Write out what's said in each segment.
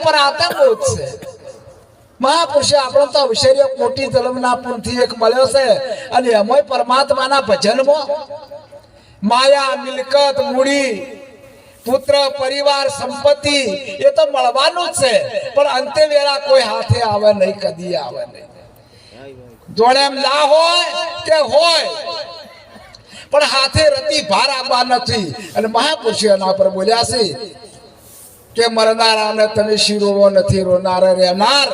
ઉપર આતંક છે. મહાપુરુષે આપણો તો અવસર્ય મોટી જન્મના પુણ્યથી એક મળ્યો છે અને એમાં પરમાત્માના ભજનમાં માયા, મિલકત, મૂડી, પુત્ર, પરિવાર, સંપત્તિ એ તો મળવાનું જ છે. પણ અંતે વેળા કોઈ હાથે આવે નહીં, કદી આવે નહીં. જોડે એમ ના હોય કે હોય, પણ હાથે રતી ભાર આવવા નથી. અને મહાપુરુષો એના પર બોલ્યા છે કે મરનારાને તમે શિરોવો નથી રોનાર, રહેનાર.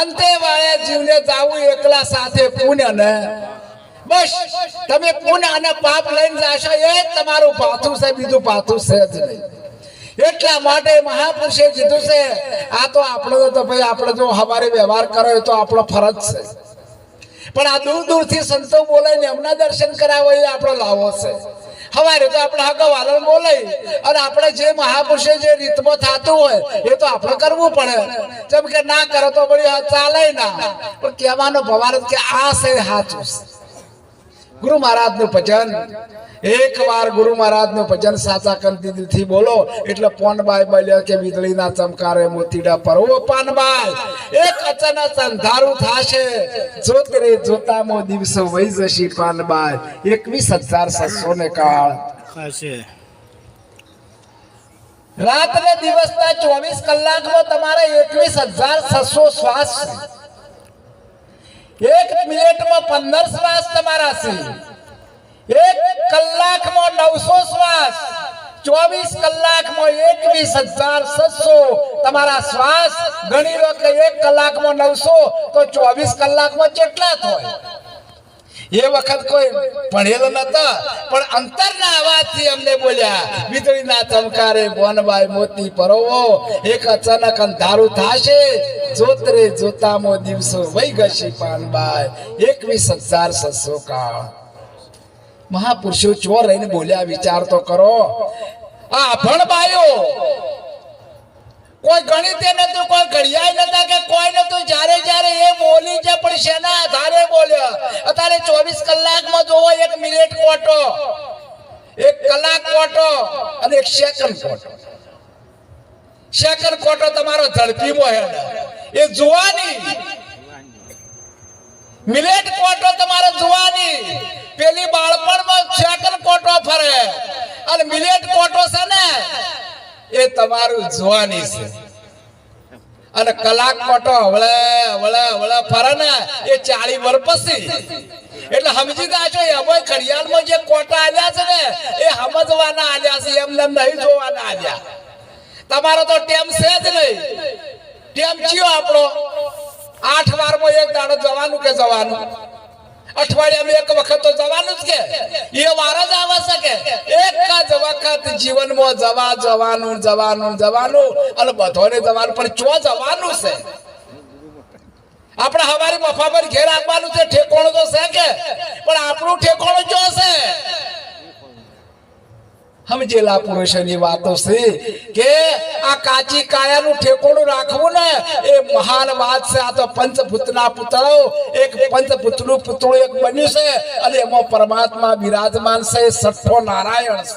અંતે વાળે જીવને જાવું એકલા સાથે પુણ્ય ને? બસ, તમે પુણ્ય અને પાપ લઈને જાશો એ તમારું પાથું છે, બીજું પાથું છે જ નહીં. એટલા માટે મહાપુરુષે કીધું છે, આ તો આપણો તો ભાઈ, આપણે જો હવારે વ્યવહાર કરો એ તો આપણો ફરજ છે. પણ આ દૂર દૂરથી સંતો બોલાવીને એમના દર્શન કરાવો એ આપણો લાવો છે. હવારે તો આપણે આગળ વાલણ બોલાય અને આપણે જે મહાપુરુષે જે રીતમાં થતું હોય, એ તો આપણે કરવું પડે. જેમ કે ના કરો તો બળી ચાલે ના. પણ કહેવાનો ભવાર કે આ છે સાચું. ગુરુ મહારાજનું ભજન. એક વાર ગુરુ મહારાજનું ભજન સાચા કરતી દિલથી બોલો એટલે પોનબાઈ બોલ્યા કે વીજળીના ચમકારે મોતીડા પરવો પાનબાઈ એક અચાનક અંધારું થાશે. જોત રે જોતામાં દિવસો વહી જશે પાનબાઈ એકવીસ હજાર છસો ને કાળ. હશે રાત ને દિવસના ચોવીસ કલાકમાં તમારે એકવીસ હજાર છસો શ્વાસ. એક મિનિટમાં પંદર શ્વાસ તમારા છે. એક કલાકમાં નવસો શ્વાસ, ચોવીસ કલાકમાં એકવીસ હજાર સત્સો. તમારા શ્વાસ ગણી લો કે એક કલાકમાં નવસો, તો ચોવીસ કલાકમાં કેટલા થાય? એ વખત કોઈ ભણેલો નતા પણ અંતરના અવાજથી અમને બોલ્યા, વીજળીના ચમકારે બોનબાઈ મોતી પરોવો, એક અચાનક અંધારું થાશે. જોતરે જોતામો દિવસો વહી ગશી પાનબાઈ, એકવીસ હજાર સસો કાળ. મહાપુરુષો ચો રહીને બોલ્યા, વિચાર તો કરો. આ ભણબાયો, કોઈ ગણિતે નતું, કોઈ ઘડિયાળ નતા કે કોઈ નતું, જ્યારે જ્યારે એ બોલી છે, પણ શેના આધારે બોલ્યો? અત્યારે ચોવીસ કલાકમાં જોવો, એક મિનિટ કોટો એક કલાક કોટો અને એક સેકન્ડ કોટો સેકન્ડ કોટો તમારો ઝડપીમાં હેડ એ જોવાની મિનિટ કોટો તમારો જોવાની. પેલી બાળપણમાં સેકન્ડ કોટો ફરે. અને મિલેટ કોટો છે ને, એ તમારું જોવાની છે. અને કલાક કોટો હવળે હવળે હવળે ફરે ને, એ ચાળી વર પછી. એટલે સમજી એ એમાં ઘડિયાળમાં જે કોટા આલ્યા છે ને, એ સમજવાના આલ્યા છે, એમને નહીં જોવાના આલ્યા. તમારો તો ટેમ છે જ નહીં. ટેમ કયો આપણો. આઠ એક દાડો જવાનું કે જવાનું? અઠવાડિયામાં એક વખત તો જવાનું જ કે. એ વાર જ આવે છે કે એક જ વખત જીવનમાં જવા, જવાનું જવાનું જવાનું. અને બધોને જવાનું. પણ ચો જવાનું છે? આપણે હવારી મફા ઘેર આપવાનું છે? ઠેકોણો તો છે કે? પણ આપણું ઠેકોણું જો છે? સમજેલા પુરુષોની વાતો છે કે આ કાચી કાયાનું ઠેકોણું રાખવું ને, એ મહાન વાત છે આ તો પંચભૂતના પુતળો, એક પંચભૂતનું પુતળું એક બન્યું છે અને એમાં પરમાત્મા બિરાજમાન છે, સઠ્ઠો નારાયણ છે.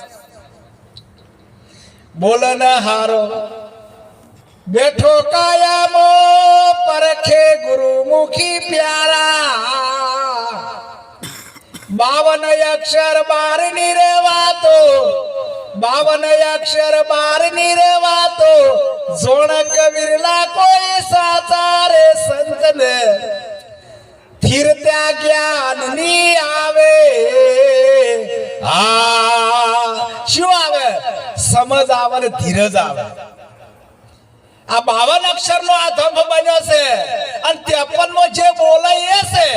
બોલે ને હારો. બેઠો કાયામો પરખે ગુરુમુખી પ્યારા. બાવન અક્ષર બારની રેવાતો બાવન અક્ષર બારની રેવાતો જોણ કબીરલા કોઈ સાચા રે સંત ને સ્થિર ત્યાં જ્ઞાનની આવે હા શું આવે સમજ આવે ને ધીરજ આવે આ બાવન અક્ષર નો આ ધંભ બન્યો છે અને ત્રેપનમાં જે બોલાય એ છે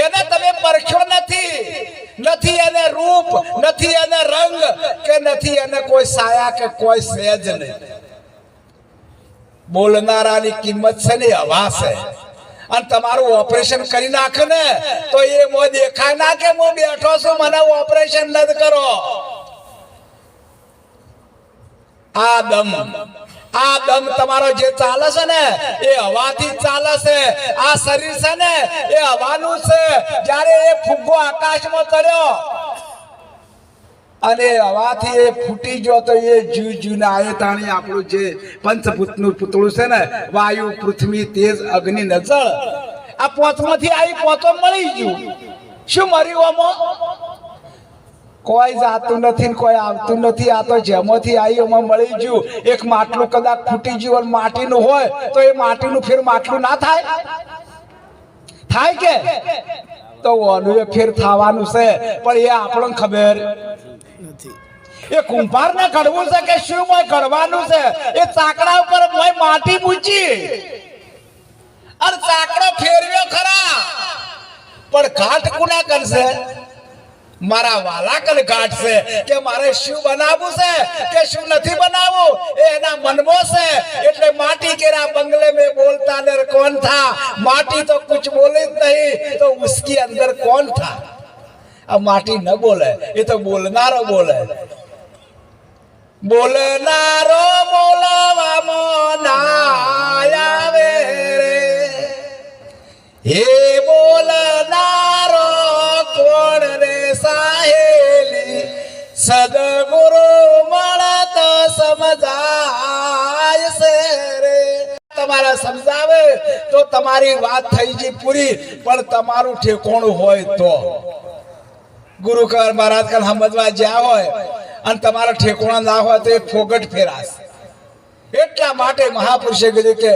એને તમે પરખ્યો નથી. નથી એને રૂપ, નથી એને રંગ, કે નથી એને કોઈ સાયા કે કોઈ સેજ નહીં. બોલનારાની કિંમત છે ને હવા છે. અને તમારું ઓપરેશન કરી નાખે ને, તો એ મો દેખાય ના કે હું બેઠો છું, મને ઓપરેશન ન કરો. આ દમ. આ દમ તમારો જે ચાલે છે ને, એ હવાથી ચાલે છે. આ શરીર છે ને, એ હવાનું છે. જ્યારે એ ફુગ્ગો આકાશમાં ચડ્યો અને હવાથી એ ફૂટી ગયો તો એ જીવ આયે તાણી આપણું જે પંચભૂતનું પૂતળું છે ને, વાયુ, પૃથ્વી, તેજ, અગ્નિ, નજળ, આ પોતમાંથી આવી પોતો મળી ગયું. શું મર્યું આમાં? કોઈ જાતું નથી કોઈ આવતું નથી. આ તો જેમાંથી આવી એમાં મળી ગયું. એક માટલું કદાચ ફૂટી ગયું માટીનું હોય તો એ માટીનું ફેર માટલું ના થાય? થાય કે? તો ઓનું એ ફેર થવાનું છે. પણ એ આપણને ખબર એ કુંભાર ને કડવું છે કે શું મોય કડવાનું છે? એ ચાકડા ઉપર મોય માટી મૂકી. અને ચાકડો ફેરવ્યો ખરા. પણ ઘાટ કુના કરશે? મારા વાલા કલઘાટ છે કે મારે શું બનાવવું છે કે શું નથી બનાવવું? એના મનમાં છે. એટલે માટી કેરા બંગલે મે બોલતા દર કોણ થા? માટી તો કુછ બોલે જ નહીં, તો ઉસકી અંદર કોણ થા? આ માટી ન બોલે, એ તો બોલનારો બોલે. બોલનારો બોલાવામાં ના આવે રે. હે બોલનાર સદગુરુ મળત સમજાય છે રે. તમારા સમજાવે તો તમારી વાત થઈ ગઈ પૂરી, પણ તમારું ઠેકોણું હોય તો. ગુરુ કર મહારાજ કાલ સમજવા જ્યાં હોય અને તમારા ઠેકોણા ના હોય તો એ ફોગટ ફેરાશ. એટલા માટે મહાપુરુષે કીધું કે,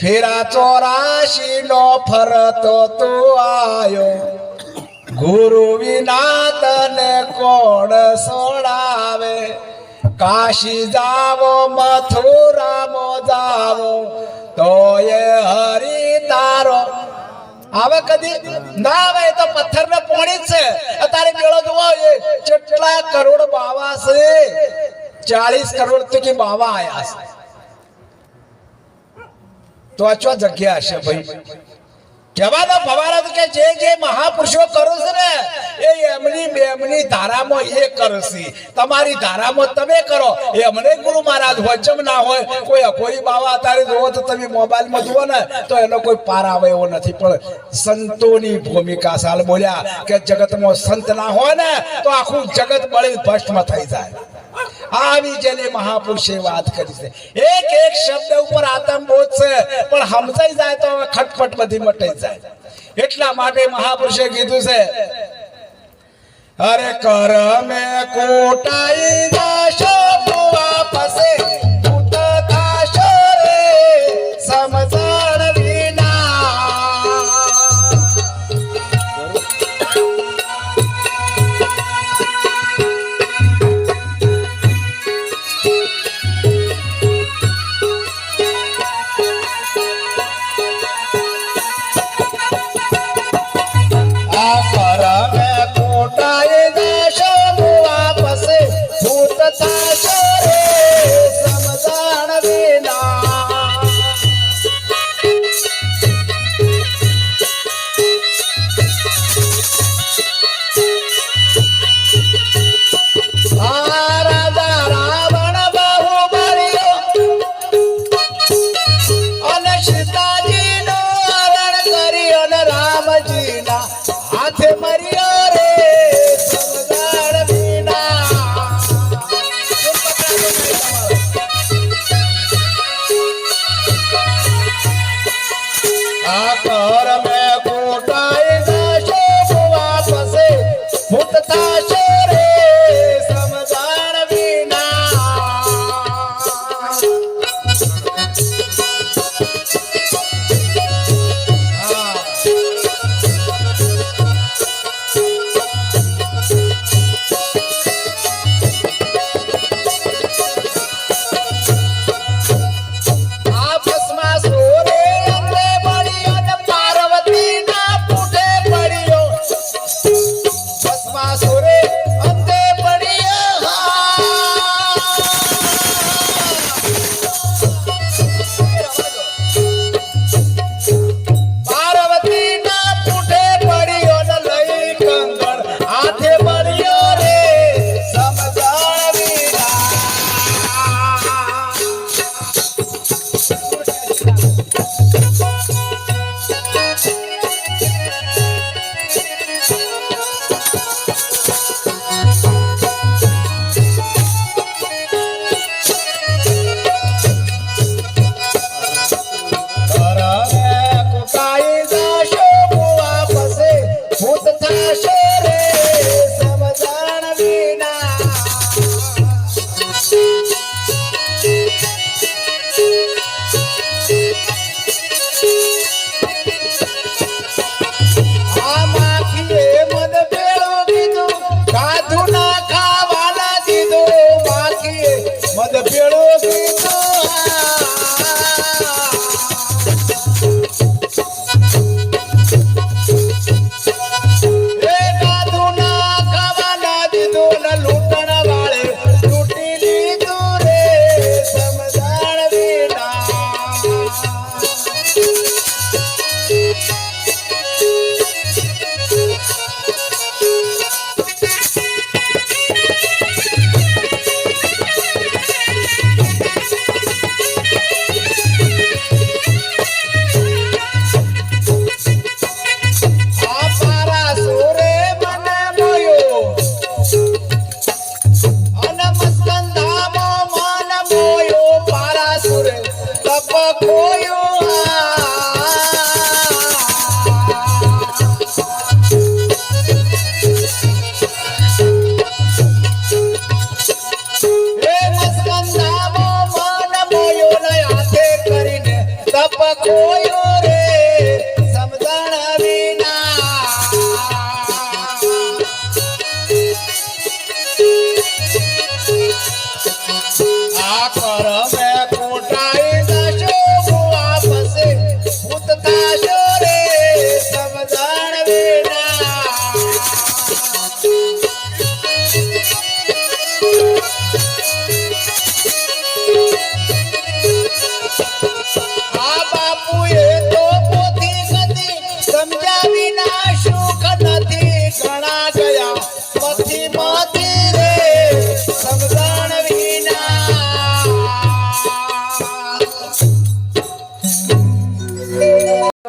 ફેરા ચોરાશી નો ફરતો તો આયો. ગુરુ વિના તને કોણ સોડાવે? કાશી જાવો મથુરામો જાવો તો એ હરી તારો આવે કદી? ના આવે તો પથ્થર ને પોણી જ છે. અત્યારે મેળો જોવો, એ કેટલા કરોડ બાવા છે? ચાલીસ કરોડથી બાવા આયા છે. તો આ ચો જગ્યા હશે ભાઈ? કહેવાનો ભવારત કે જે જે મહાપુરુષો કરો ને, એ એમની એમની ધારામાં એ કરશે તમારી ધારામાં તમે કરો. એ અમને ગુરુ મહારાજ વચમ ના હોય, કોઈ અખોઈ બાવા જોવો તો તમે મોબાઈલમાં જુઓ ને, તો એનો કોઈ પાર નથી. પણ સંતોની ભૂમિકા સાલ બોલ્યા કે જગતમાં સંત ના હોય ને, તો આખું જગત બળી ભસ્મ થઈ જાય. આવી જેને મહાપુરુષે વાત કરી છે. એક એક શબ્દ ઉપર આતંકબોધ છે, પણ સમજાઈ જાય તો હવે ખટપટ બધી મટાઈ જાય. એટલા માટે મહાપુરુષે કીધું છે, અરે કર મે કોટાઈ તપ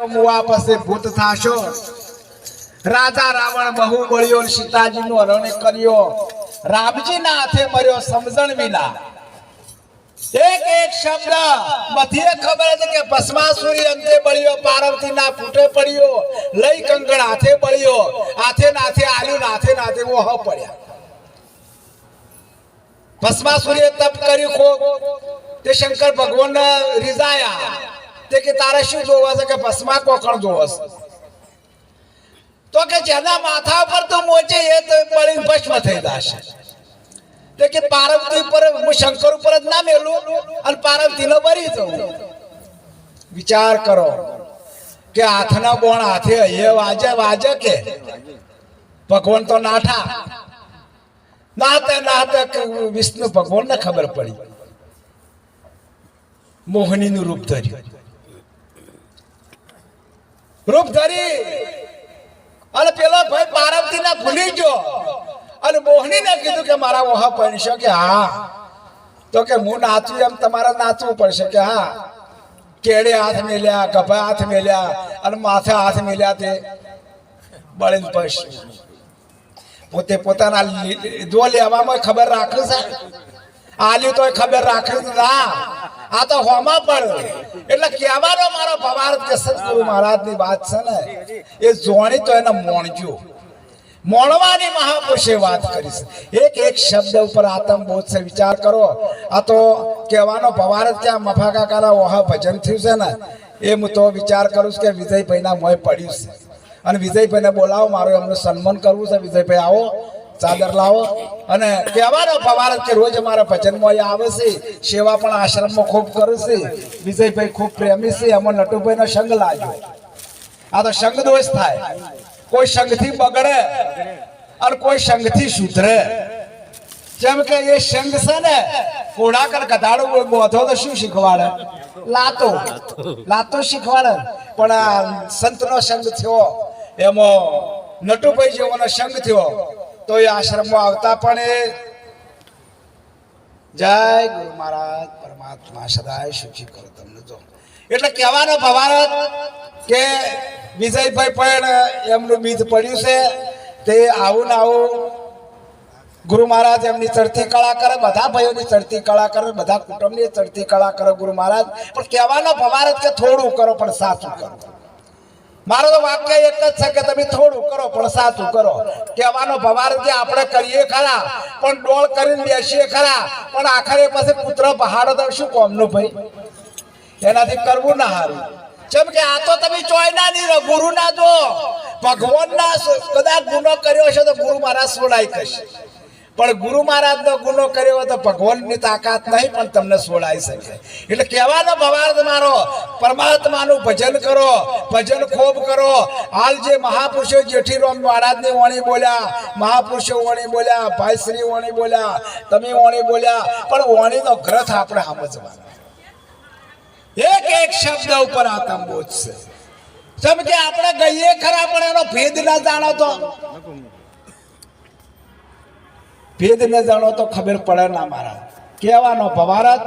મુઆ પાસે ભૂત થાશો? રાજા રાવણ બહુ મળ્યો સીતાજી નું હરણ કર્યો. રામજી ના હાથે મર્યો સમજણ વિના. એક એક શબ્દ બધી ખબર હતી કે ભસ્માસુરી અંતે બળ્યો પાર્વતી ના ફૂટે પડ્યો, લઈ કંકણ હાથે બળ્યો હાથે નાથે આલ્યું નાથે નાથે ઓહ પડ્યા. ભસ્માસુરીએ તપ કર્યું ખો તે શંકર ભગવાન રીઝાયા. તે કે તારે શું જોવા છે કે ભસ્મા કોકણ જોવો છે તો કે જેના માથા પર તો મોચે એ તો પડી ભસ્મ થઈ જશે. તે કે પાર્વતી પર હું શંકર ઉપર જ ના મેલું અને પાર્વતીનો બરી જવું વિચાર કરો કે હાથના બોણ હાથે એ વાજે વાજે કે? ભગવાન તો નાઠા. નાતે નાતે વિષ્ણુ ભગવાન ને ખબર પડી. મોહનીનું રૂપ ધર્યું. રૂપ ધરી અને પેલો ભાઈ પાર્વતી ના ભૂલી ગયો. અને મોહનીને કીધું કે મારા ઓહા પડશે કે હા. તો કે હું નાચું એમ તમારે નાચવું પડશે કે હા. કેડે હાથ મેલ્યા, ગભા હાથ મેલ્યા, અને માથે હાથ મેલ્યા તે બળીને પડશે પોતે પોતાના લીધો લેવામાં ખબર રાખે છે આલ્યું તો ખબર રાખી ના આ તો હોમાં પણ એટલે કહેવાનો મારો પવાર કે સદગુરુ મહારાજની વાત છે ને, એ જોણી તો એને મોણજો. મોણવાની મહાપુરુષે વાત કરીશ એક એક શબ્દ ઉપર આતમ બોધ છે, વિચાર કરો. આ તો કહેવાનો પવાર જ ત્યાં મફાકાકાના ઓહા ભજન થયું છે ને એ હું તો વિચાર કરું છું કે વિજયભાઈના મોય પડ્યું છે. અને વિજયભાઈને બોલાવો, મારું એમનું સન્માન કરવું છે. વિજયભાઈ, આવો. ચાદર લાવો. અને કહેવાનો ભવારત કે રોજ અમારા ભજનમાં આવે છે. સેવા પણ આશ્રમમાં ખૂબ કરું છે. વિજયભાઈ ખૂબ પ્રેમી છે. એમાં નટુભાઈનો સંગ લાગ્યો. આ તો સંગ દોષ થાય. કોઈ સંગથી બગડે અને કોઈ સંગથી સુધરે. જેમ કે એ સંગ છે ને કોડાકર કર ગધાડો બોધો તો શું શીખવાડે? લાતો. લાતો શીખવાડે. પણ આ સંતનો સંગ થયો. એમાં નટુભાઈ જેવાનો સંગ થયો. તો એ આશ્રમમાં આવતા પણ એ જય ગુરુ મહારાજ પરમાત્મા સદાય સુખી કરો તમને જો એટલે કહેવાનો ભવારત કે વિજયભાઈ પણ એમનું બીજ પડ્યું છે, તે આવું ને આવું ગુરુ મહારાજ એમની ચડતી કળા કરે, બધા ભાઈઓની ચડતી કળા કરે, બધા કુટુંબની ચડતી કળા કરે ગુરુ મહારાજ. પણ કહેવાનો ભવારત કે થોડું કરો, પણ સાચું કરો. મારો તો વાક્ય એક જ છે કે તમે થોડું કરો, પણ સાચું કરો. કહેવાનો ભવાર કે આપણે કરીએ ખરા, પણ ડોળ કરીને બેસીએ ખરા, પણ આખરે પછી પુત્ર બહાર તો શું કોમનું ભાઈ? એનાથી કરવું ના હારું જેમ કે આ તો તમે ચોયના નહીં ગુરુ ના જો ભગવાન ના કદાચ ગુનો કર્યો હશે તો ગુરુ મારા સોડાઈ કશે પણ ગુરુ મહારાજ નો ગુનો કર્યો હોય તો ભગવાનની તાકાત નહીં પણ તમને સોળાઈ શકે. એટલે કહેવાનો ભવાર્થ મારો, પરમાત્માનું ભજન કરો, ભજન ખૂબ કરો. હાલ જે મહાપુરુષો જેઠીરામ મહારાજની વાણી બોલ્યા, મહાપુરુષો વાણી બોલ્યા, ભાઈશ્રી વાણી બોલ્યા, તમે વાણી બોલ્યા, પણ વાણીનો ગ્રથ આપણે સમજવાનો. એક એક શબ્દ ઉપર આતંબોધ છે. જેમ કે આપણે ગઈએ ખરા, પણ એનો ભેદ ના જાણો તો. ભેદ ન જાણો તો ખબર પડે ના મારા. કહેવાનો ભવારત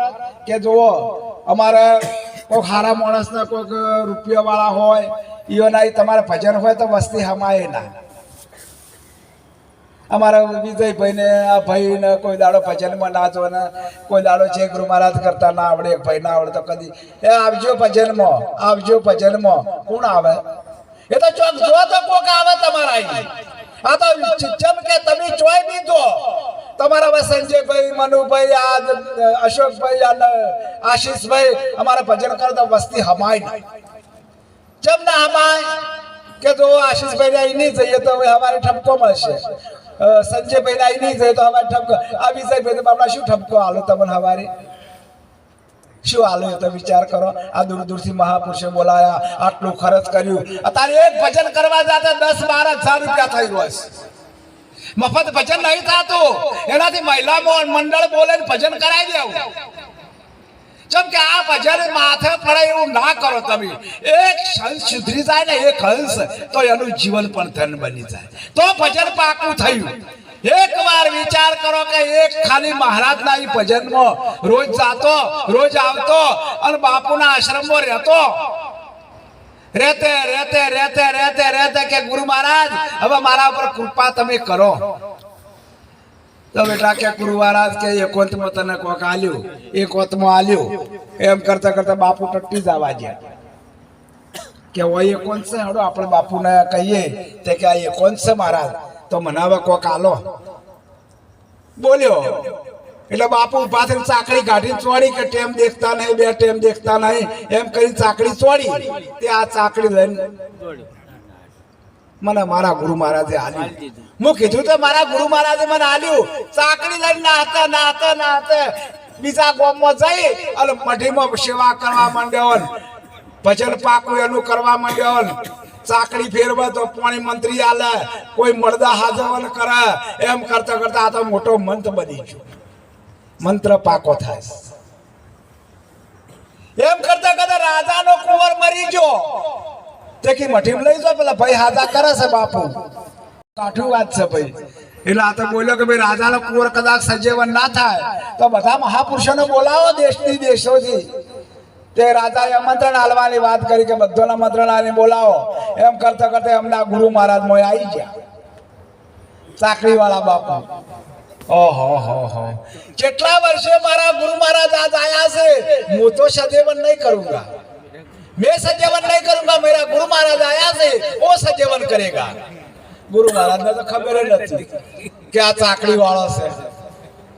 કે જુઓ, અમારે કોઈક સારા માણસના કોઈક રૂપિયા વાળા હોય ઈઓના ઈ તમારે ભજન હોય તો વસ્તી હમાય ના. અમારા વિજયભાઈ ને આ ભાઈ ને કોઈ દાડો ભજનમાં નાચો ને કોઈ દાડો છે ગુરુ મહારાજ કરતા ના આવડે, એક ભાઈ ના આવડે તો કદી, એ આવજો ભજનમાં આવજો ભજનમાં, કોણ આવે? એ તો ચોક જો તો કોક આવે તમારા અહીં. આ તો જેમ કે તમે ચોય બી દો તમારા સંજયભાઈ, મનુભાઈ, આ અશોકભાઈ આશીષભાઈ, અમારા ભજન કરતા વસ્તી હમાય જેમ ના હમાય કે જો આશીષભાઈ નહીં જઈએ તો હવે અમારે ઠપકો મળશે. સંજયભાઈ નહીં જઈએ તો અમારે ઠપકો, આ વિજયભાઈ આપણા શું ઠપકો? હાલો તમને હવારે. શું હાલો તો વિચાર કરો? આ દૂર દૂરથી મહાપુરુષે બોલાયા, આટલું ખર્ચ કર્યું. અત્યારે એક ભજન કરવા જાતે દસ બાર હજાર રૂપિયા થઈ રહ્યો મફત ભજન નહીં થતું. એનાથી મહિલા મંડળ બોલે ભજન કરાવી દેવું. જેમ કે આ ભજન માથે પડે એવું ના કરો તમે. એક હંસ સુધરી જાય ને એક હંસ, તો એનું જીવન પણ ધન બની જાય. તો ભજન પાકું થયું. એક વાર વિચાર કરો કે એક ખાલી મહારાજના ના ભજનમાં રોજ જાતો, રોજ આવતો અને બાપુના આશ્રમમાં રહેતો. રહેતે રહેતે રહેતે રહેતે રહેતે કે ગુરુ મહારાજ, હવે મારા ઉપર કૃપા તમે કરો. તો બેટા કે ગુરુ મહારાજ કે એકોતમાં તને કોક આલ્યું એકોતમાં આલ્યું. એમ કરતા કરતા બાપુ ટટ્ટી જવા ગયા. કે એ કોણ છે? હડો આપણે બાપુને કહીએ તે કે આ એ કોણ છે મહારાજ? તો મને કોક આલો. બોલ્યો. એટલે બાપુ પાછળ ચાકડી કાઢી ચોડી કે ટેમ દેખતા નહીં, બે ટેમ દેખતા નહીં, એમ કરી ચાકડી ચોડી તે આ ચાકડી લઈને મને મારા ગુરુ મહારાજે આલ્યું હું કીધું તો મારા ગુરુ મહારાજે મને આલ્યું. ચાકડી લઈને નાહતા નાહતા નાહતા બીજા ગામમાં જઈ અને મઢીમાં સેવા કરવા માંડ્યો. ભજન પાકું એનું કરવા માંડ્યો. ચાકડી ફેરવે તો પાણી મંત્રી આલે, કોઈ મળદા હાજવન કરે. એમ કરતા કરતા તો મોટો મંત બની ગયો. મંત્ર પાકો થાય. એમ કરતા કરતા રાજાનો કુંવર મરી ગયો. તેથી મઠીમ લઈ જાઓ, પેલા ભાઈ હાજા કરે છે બાપુ. કાઠું વાત છે ભાઈ. એટલે આ તો બોલ્યો કે ભાઈ રાજાનો કુંવર કદાચ સજીવન ના થાય. તો બધા મહાપુરુષોને બોલાવો દેશની દેશોથી. તે રાજાએ આમંત્રણ હાલવાની વાત કરી કે બધોને આમંત્રણ આલીને બોલાવો. એમ કરતા કરતા એમના ગુરુ મહારાજ મોય આવી ગયા. ચાકરીવાળા બાપા. ઓહો કેટલા વર્ષે મારા ગુરુ મહારાજ આજ આયા છે? હું તો સજેવન નહીં કરુંગા. મેં સજેવન નહીં કરુંગા, મેરા ગુરુ મહારાજ આયા છે, ઓ સજેવન કરેગા. ગુરુ મહારાજને તો ખબર જ નથી કે આ ચાકડી વાળો છે.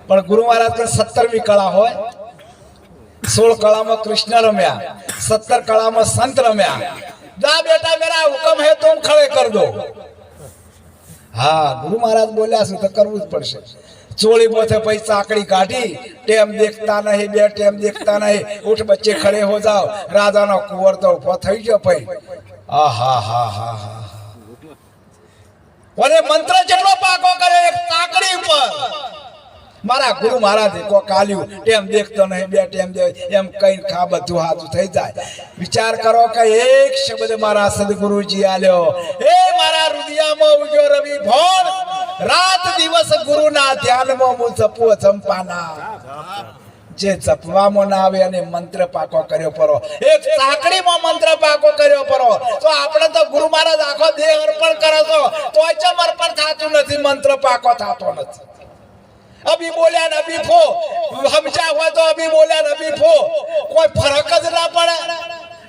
પણ ગુરુ મહારાજ કે સત્તરમી કળા હોય સોળ કળામાં કૃષ્ણ રમ્યા, સત્તર કળામાં સંત રમ્યા. જા બેટા મેરા હુકમ હે તુમ ખડે કર હા, ગુરુ મહારાજ બોલ્યા છે, તો કરવું જ પડશે. ચોળી પોતે પછી ચાકડી કાઢી, ટેમ દેખતા નહીં, બે ટેમ દેખતા નહીં. ઉઠ બચ્ચે ખડે હો જાઓ. રાજાનો કુંવર તો ઊભો થઈ ગયો ભાઈ. આ હા હા હા હા. મંત્ર જેટલો પાકો કરે, એક ચાકડી ઉપર. મારા ગુરુ મહારાજે કો કાલ્યું એમ દેખતો નહીં, બે ટેમ દે એમ કઈ ખા બધું હાથું થઈ જાય. વિચાર કરો કે એક શબ્દ મારા સદગુરુજી આલ્યો. એ મારા રુદિયામાં ઉગ્યો રવિ ભોર, રાત દિવસ ગુરુના ધ્યાનમાં હું જપું ચંપાના જે જપવામાં ના આવે અને મંત્ર પાકો કર્યો પરો. એક ચાકડીમાં મંત્ર પાકો કર્યો પરો. તો આપણે તો ગુરુ મહારાજ આખો દેહ અર્પણ કરે તો તોય ચમ અર્પણ થતું નથી, મંત્ર પાકો થતો નથી. અભી બોલ્યા ને અભી ફો સમજ્યા હોય તો અભી બોલ્યા ને અભી ફો કોઈ ફરક જ ના પડે.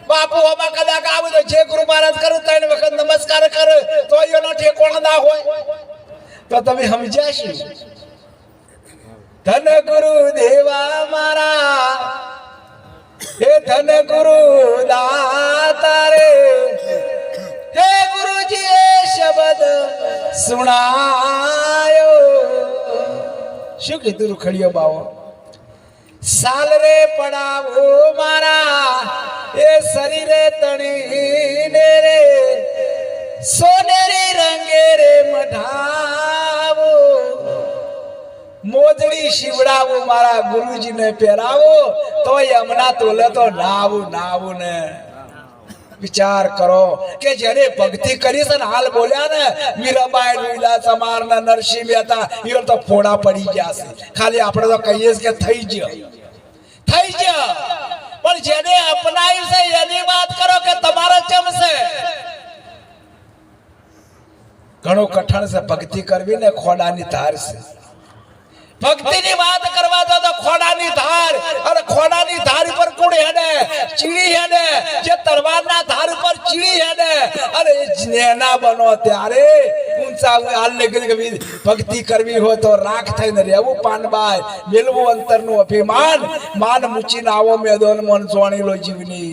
બાપુ, આમાં કદાચ આવે તો જે ગુરુ મહારાજ કરે ત્રણ વખત નમસ્કાર કરે તો એનો ઠેકોણ ના હોય. તો તમે સમજ્યા શું ધન ગુરુ દેવા મારા. હે ધન ગુરુ દાતા રે. હે ગુરુજી, એ શબ્દ સુણાયો. શું કીધું ખડીયો બાવો? સાલ રે પડાવો મારા, એ શરીરે તણીને રે. સોનેરી રંગે રે મઢાવો. મોજડી શિવડાવો મારા ગુરુજીને પહેરાવો. તો યમના તોલે તો નાવું નાવું ને. વિચાર કરો કે જેને ભક્તિ કરી છે હાલ બોલ્યા ને, મીરાબાઈ લીલા સમાર ને નરસિંહ મહેતા એ તો ફોડા પડી ગયા છે. ખાલી આપણે તો કહીએ કે થઈ ગયો થઈ ગયો પણ જેને અપનાવ્યું છે એની વાત કરો કે તમારા જમશે ઘણું કઠણ છે ભક્તિ કરવી ને ખોડાની ધાર છે. ભક્તિની વાત કરવા તો તો ખોડાની ધાર. અને ખોડાની ધાર ઉપર કોણ હેડે? ચીડી હેડે. જે તલવારના ધાર ઉપર ચીડી હેડે. અને જ્ઞાના બનો ત્યારે. ઊંચા હાલ નીકળી ભક્તિ કરવી હોય તો રાખ થઈને રહેવું પાનબાય મેલવું અંતરનું અભિમાન. માન મૂચીને આવો મેદોન મન સોણી લો જીવની.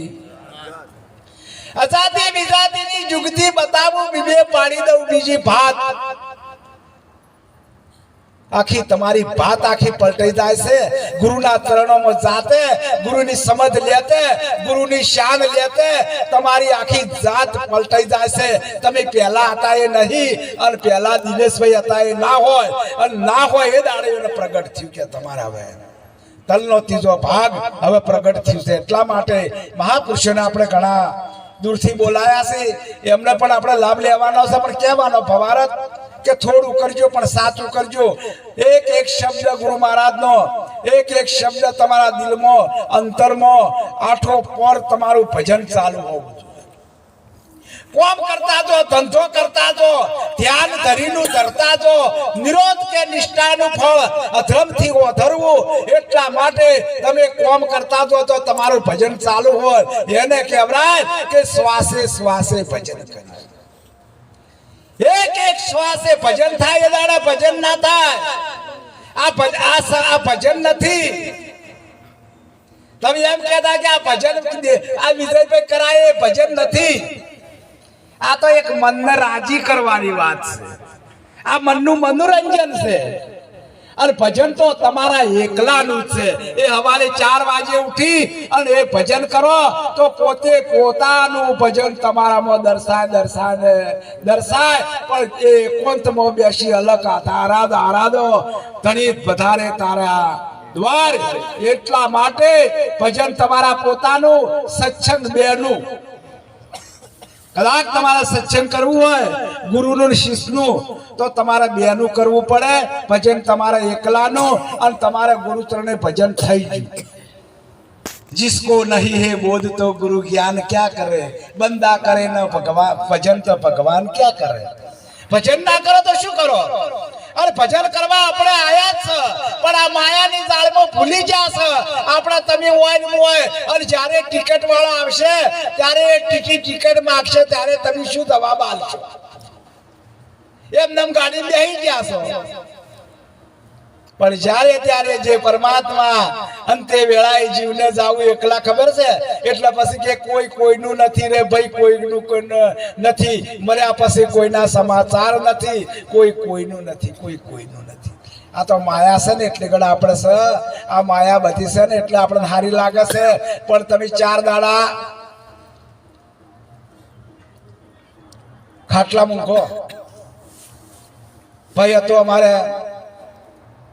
અજાતી વિજાતીની જુગતી બતાવું બીજે પાડી દઉં બીજી ભાત. આખી તમારી વાત આખી પલટાઈ જાય છે. ગુરુના ચરણોમાં જાતે, ગુરુની સમજ લેતે, ગુરુની શાન લેતે, તમારી આખી જાત પલટાઈ જાય છે. તમે પહેલા હતા એ નહીં, અને પહેલા દિનેશભાઈ હતા એ ના હોય, અને ના હોય એ દાડે એને પ્રગટ થયું કે તમારા હવે તલનો ત્રીજો ભાગ હવે પ્રગટ થયું છે. એટલા માટે મહાપુરુષોને આપણે ઘણા દૂરથી બોલાયા છે. એમને પણ આપણે લાભ લેવાનો છે, પણ કહેવાનો ભવારત કે થોડું કરજો, પણ સાચું કરજો. એક એક શબ્દ ગુરુ મહારાજનો, એક એક શબ્દ તમારા દિલમાં, અંતરમાં, આઠો પર તમારું ભજન ચાલુ હોવું કોમ કરતા જો, ધંધો કરતા જો, ધ્યાન ધરીનું ધરતા જો, નિરોધ કે નિષ્ઠાનું ફળ અધર્મથી ઓધરવું, એટલા માટે તમે કોમ કરતા જો, તો તમારું ભજન ચાલુ હોય. એને કહેવાય કે શ્વાસે શ્વાસે ભજન કરી એક એક શ્વાસે ભજન થાય દાડા ભજન ના થાય. આ આ ભજન નથી. તમે એમ કહેતા કે આ ભજન આ વિજયભાઈ કરાય એ ભજન નથી. આ તો એક મનને રાજી કરવાની વાત છે. આ મનનું મનોરંજન છે. અને ભજન તો તમારા એકલાનું છે. એ હવારે ચાર વાગે ઉઠી અને એ ભજન કરો તો પોતે પોતાનું ભજન તમારામાં દર્શાય દર્શાય ને દર્શાય. પણ એ એકાંતમાં બેસી અલગ આરાધ આરાધો ઘણી વધારે તારા દ્વાર. એટલા માટે ભજન તમારા પોતાનું સત્સંગ બેનું. કદાચ તમારે સત્સંગ કરવું હોય ગુરુનું ને શિષ્યનું તો તમારે બેનું કરવું પડે ભજન તમારે એકલાનું અને તમારે ગુરુ ચરણે ભજન થઈ ગયું जिसको नहीं है बोध तो गुरु ज्ञान क्या करे बंदा करे न भगवान भजन तो भगवान क्या करे ભજન ના કરો તો શું કરો અરે ભજન કરવા આપણે આયા જ છે. પણ આ માયાની જાળમાં ભૂલી ગયા છે. આપણા તમે હોય ને હોય. અને જ્યારે ટિકિટ વાળો આવશે, ત્યારે એ ટિકિટ માંગશે, ત્યારે તમે શું જવાબ આપશો? એમને એમ ગાડી બેસી ગયા છો. પણ જ્યારે ત્યારે જે પરમાત્મા અંતે વેળાએ જીવને જાવું એકલા ખબર છે? એટલે પછી કે કોઈ કોઈનું નથી રે ભાઈ, કોઈનું કોઈ નથી. મર્યા પછી કોઈના સમાચાર નથી. કોઈ કોઈનું નથી, કોઈ કોઈનું નથી. આ તો માયા છે ને એટલે ગળા આપણે છે. આ માયા બધી છે ને એટલે આપણે સારી લાગે છે. પણ તમે ચાર દાડા ખાટલા મૂકો. ભાઈ હતો અમારે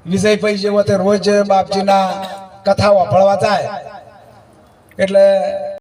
વિજયભાઈ જેવો તે રોજ બાપજીના કથા વાપરવા જાય. એટલે